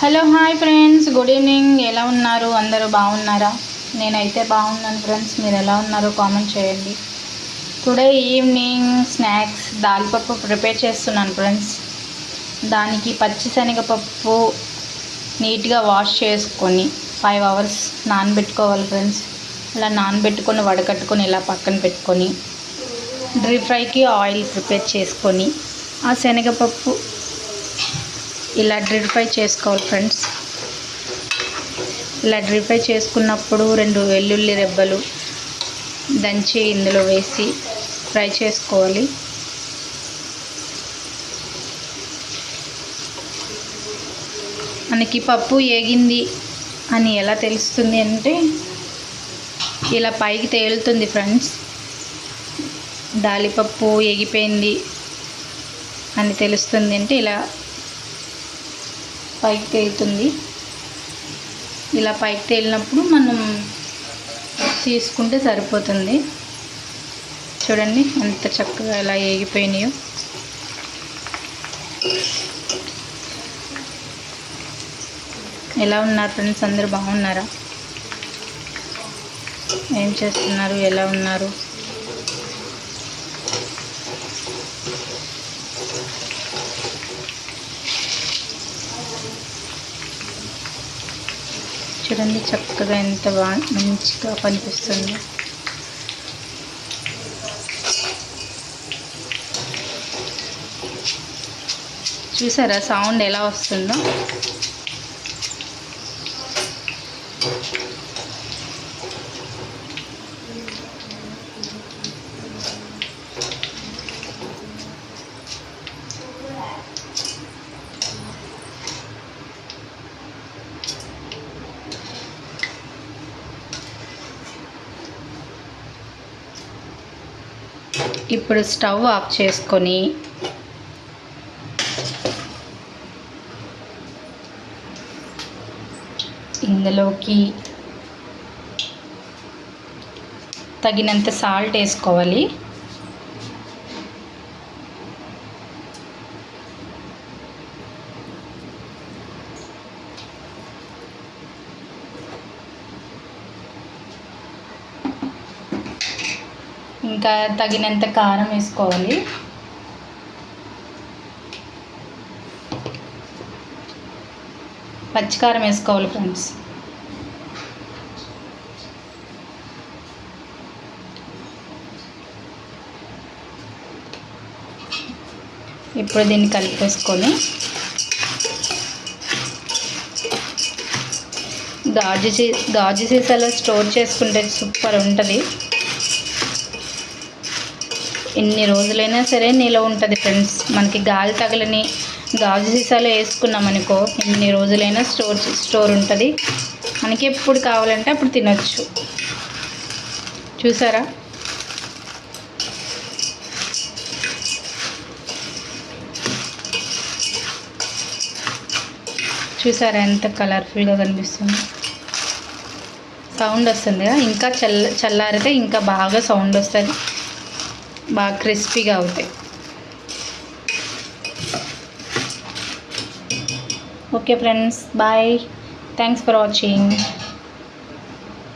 Hello hi friends good evening ఎలా ఉన్నారు? అందరూ బాగున్నారా? నేనైతే బాగున్నాను ఫ్రెండ్స్ మీరు ఎలా ఉన్నారో కామెంట్ చేయండి. టుడే ఈవినింగ్ స్నాక్స్ దాల్పప్పు ప్రిపేర్ చేస్తున్నాను ఫ్రెండ్స్ దానికి పచ్చి శనగపప్పు నీట్గా వాష్ చేసుకొని ఫైవ్ అవర్స్ నానబెట్టుకోవాలి ఫ్రెండ్స్ ఇలా నానబెట్టుకొని వడకట్టుకొని ఇలా పక్కన పెట్టుకొని డ్రీ ఫ్రైకి ఆయిల్ ప్రిపేర్ చేసుకొని ఆ శనగపప్పు ఇలా డ్రిడ్ ఫ్రై చేసుకోవాలి ఫ్రెండ్స్ ఇలా డ్రిడ్ ఫ్రై చేసుకున్నప్పుడు రెండు వెల్లుల్లి రెబ్బలు దంచి ఇందులో వేసి ఫ్రై చేసుకోవాలి. మనకి పప్పు ఏగింది అని ఎలా తెలుస్తుంది అంటే ఇలా పైకి తేలుతుంది ఫ్రెండ్స్ దాలిపప్పు ఎగిపోయింది అని తెలుస్తుంది అంటే ఇలా పైకి తేలుతుంది. ఇలా పైకి తేలినప్పుడు మనం తీసుకుంటే సరిపోతుంది. చూడండి ఎంత చక్కగా ఇలా ఏగిపోయినాయో. ఎలా ఉన్నారు ఫ్రెండ్స్? అందరు బాగున్నారా? ఏం చేస్తున్నారు? ఎలా ఉన్నారు? చూడండి చక్కగా ఎంత బా మంచిగా కనిపిస్తుంది చూసారా సౌండ్ ఎలా వస్తుందో? ఇప్పుడు స్టవ్ ఆఫ్ చేసుకొని ఇందులోకి తగినంత సాల్ట్ వేసుకోవాలి. ఇంకా తగినంత కారం వేసుకోవాలి. పచ్చికారం వేసుకోవాలి ఫ్రెండ్స్. ఇప్పుడు దీన్ని కలిపేసుకొని గాజు గాజు సీసాలో స్టోర్ చేసుకుంటే సూపర్ ఉంటుంది. ఎన్ని రోజులైనా సరే నిలవ ఉంటుంది ఫ్రెండ్స్ మనకి గాలి తగలని గాజు సీసాలో వేసుకున్నామనుకో ఎన్ని రోజులైనా స్టోర్ స్టోర్ ఉంటుంది. మనకి ఎప్పుడు కావాలంటే అప్పుడు తినొచ్చు. చూసారా? చూసారా ఎంత కలర్ఫుల్గా కనిపిస్తుంది? సౌండ్ వస్తుంది ఇంకా చల్ల చల్లారితే ఇంకా బాగా సౌండ్ వస్తుంది. బాగా క్రిస్పీగా అవుతాయి okay friends bye thanks for watching